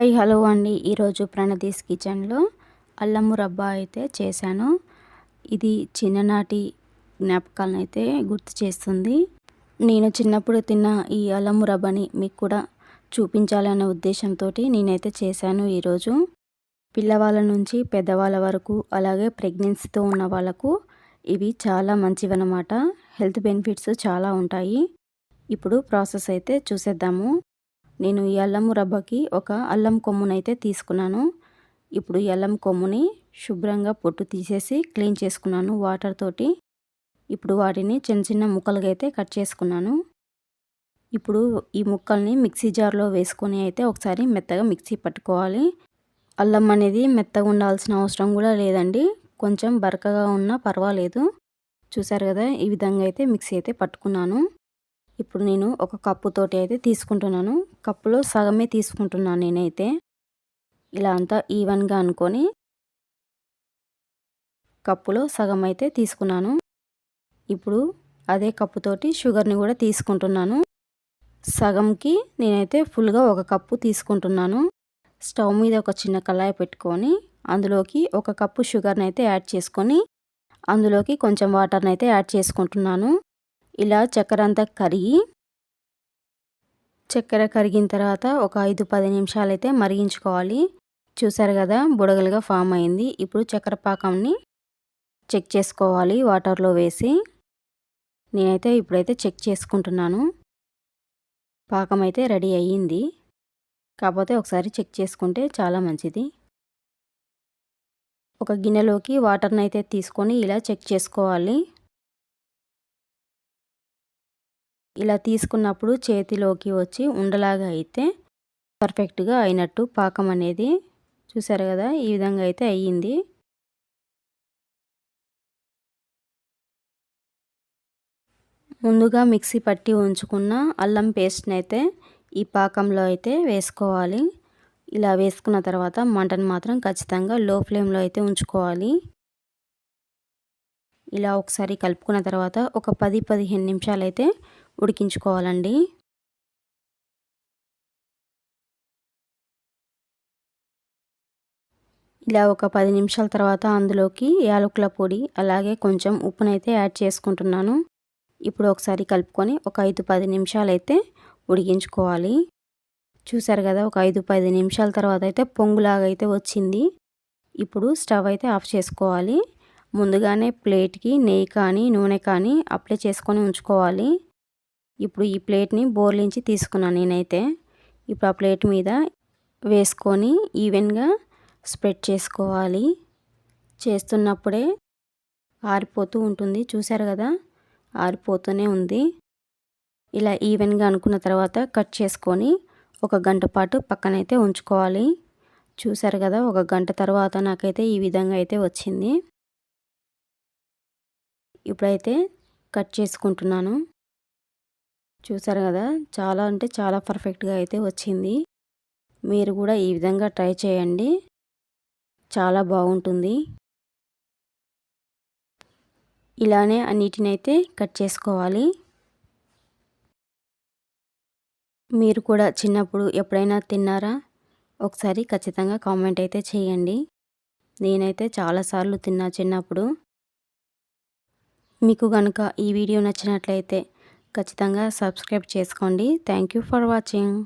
High hello అండి. ఈరోజు ప్రణదీస్ కిచెన్లో అల్లం రబ్బా అయితే చేశాను. ఇది చిన్ననాటి జ్ఞాపకాలను అయితే గుర్తు చేస్తుంది. నేను చిన్నప్పుడు తిన్న ఈ అల్లం రబ్బాని మీకు కూడా చూపించాలనే ఉద్దేశంతో నేనైతే చేశాను ఈరోజు. పిల్లవాళ్ళ నుంచి పెద్దవాళ్ళ వరకు అలాగే ప్రెగ్నెన్సీతో ఉన్న వాళ్ళకు ఇవి చాలా మంచివన్నమాట. హెల్త్ బెనిఫిట్స్ చాలా ఉంటాయి. ఇప్పుడు ప్రాసెస్ అయితే చూసేద్దాము. నేను ఈ అల్లం రబ్బకి ఒక అల్లం కొమ్మునైతే తీసుకున్నాను. ఇప్పుడు ఈ అల్లం కొమ్ముని శుభ్రంగా పొట్టు తీసేసి క్లీన్ చేసుకున్నాను వాటర్ తోటి. ఇప్పుడు వాటిని చిన్న చిన్న ముక్కలుగా అయితే కట్ చేసుకున్నాను. ఇప్పుడు ఈ ముక్కల్ని మిక్సీ జార్లో వేసుకొని అయితే ఒకసారి మెత్తగా మిక్సీ పట్టుకోవాలి. అల్లం అనేది మెత్తగా ఉండాల్సిన అవసరం కూడా లేదండి. కొంచెం బరకగా ఉన్నా పర్వాలేదు. చూసారు కదా ఈ విధంగా అయితే మిక్సీ అయితే పట్టుకున్నాను. ఇప్పుడు నేను ఒక కప్పుతోటి అయితే తీసుకుంటున్నాను. కప్పులో సగమే తీసుకుంటున్నాను నేనైతే. ఇలా అంతా ఈవెన్గా అనుకొని కప్పులో సగం అయితే తీసుకున్నాను. ఇప్పుడు అదే కప్పుతోటి షుగర్ని కూడా తీసుకుంటున్నాను. సగంకి నేనైతే ఫుల్గా ఒక కప్పు తీసుకుంటున్నాను. స్టవ్ మీద ఒక చిన్న కళాయి పెట్టుకొని అందులోకి ఒక కప్పు షుగర్ని అయితే యాడ్ చేసుకొని అందులోకి కొంచెం వాటర్ని అయితే యాడ్ చేసుకుంటున్నాను. ఇలా చక్కెర అంతా కరిగి చక్కెర కరిగిన తర్వాత ఒక ఐదు పది నిమిషాలు అయితే మరిగించుకోవాలి. చూసారు కదా బుడగలుగా ఫామ్ అయింది. ఇప్పుడు చక్కెర పాకంని చెక్ చేసుకోవాలి వాటర్లో వేసి. నేనైతే ఇప్పుడైతే చెక్ చేసుకుంటున్నాను. పాకం అయితే రెడీ అయ్యింది. కాకపోతే ఒకసారి చెక్ చేసుకుంటే చాలా మంచిది. ఒక గిన్నెలోకి వాటర్ని అయితే తీసుకొని ఇలా చెక్ చేసుకోవాలి. ఇలా తీసుకున్నప్పుడు చేతిలోకి వచ్చి ఉండలాగా అయితే పర్ఫెక్ట్గా అయినట్టు పాకం అనేది చూసారు కదా ఈ విధంగా అయితే అయ్యింది. ముందుగా మిక్సీ పట్టి ఉంచుకున్న అల్లం పేస్ట్ని అయితే ఈ పాకంలో అయితే వేసుకోవాలి. ఇలా వేసుకున్న తర్వాత మంటను మాత్రం ఖచ్చితంగా లో ఫ్లేమ్లో అయితే ఉంచుకోవాలి. ఇలా ఒకసారి కలుపుకున్న తర్వాత ఒక పది పదిహేను నిమిషాలు అయితే ఉడికించుకోవాలండి. ఇలా ఒక పది నిమిషాల తర్వాత అందులోకి యాలకుల పొడి అలాగే కొంచెం ఉప్పునైతే యాడ్ చేసుకుంటున్నాను. ఇప్పుడు ఒకసారి కలుపుకొని ఒక ఐదు పది నిమిషాలు అయితే ఉడికించుకోవాలి. చూసారు కదా ఒక ఐదు పది నిమిషాల తర్వాత అయితే పొంగులాగా అయితే వచ్చింది. ఇప్పుడు స్టవ్ అయితే ఆఫ్ చేసుకోవాలి. ముందుగానే ప్లేట్కి నెయ్యి కానీ నూనె కానీ అప్లై చేసుకొని ఉంచుకోవాలి. ఇప్పుడు ఈ ప్లేట్ని బోర్లించి తీసుకున్నాను నేనైతే. ఇప్పుడు ఆ ప్లేట్ మీద వేసుకొని ఈవెన్గా స్ప్రెడ్ చేసుకోవాలి. చేస్తున్నప్పుడే ఆరిపోతూ ఉంటుంది. చూసారు కదా? ఆరిపోతూనే ఉంది. ఇలా ఈవెన్గా అనుకున్న తర్వాత కట్ చేసుకొని ఒక గంట పాటు పక్కనైతే ఉంచుకోవాలి. చూసారు కదా? ఒక గంట తర్వాత నాకైతే ఈ విధంగా అయితే వచ్చింది. ఇప్పుడైతే కట్ చేసుకుంటున్నాను. చూసారు కదా? చాలా అంటే చాలా పర్ఫెక్ట్గా అయితే వచ్చింది. మీరు కూడా ఈ విధంగా ట్రై చేయండి. చాలా బాగుంటుంది. ఇలానే అన్నిటిని అయితే కట్ చేసుకోవాలి. మీరు కూడా చిన్నప్పుడు ఎప్పుడైనా తిన్నారా? ఒకసారి ఖచ్చితంగా కామెంట్ అయితే చేయండి. నేనైతే చాలాసార్లు తిన్నా చిన్నప్పుడు. మీకు కనుక ఈ వీడియో నచ్చినట్లయితే ఖచ్చితంగా సబ్స్క్రైబ్ చేసుకోండి. Thank you for watching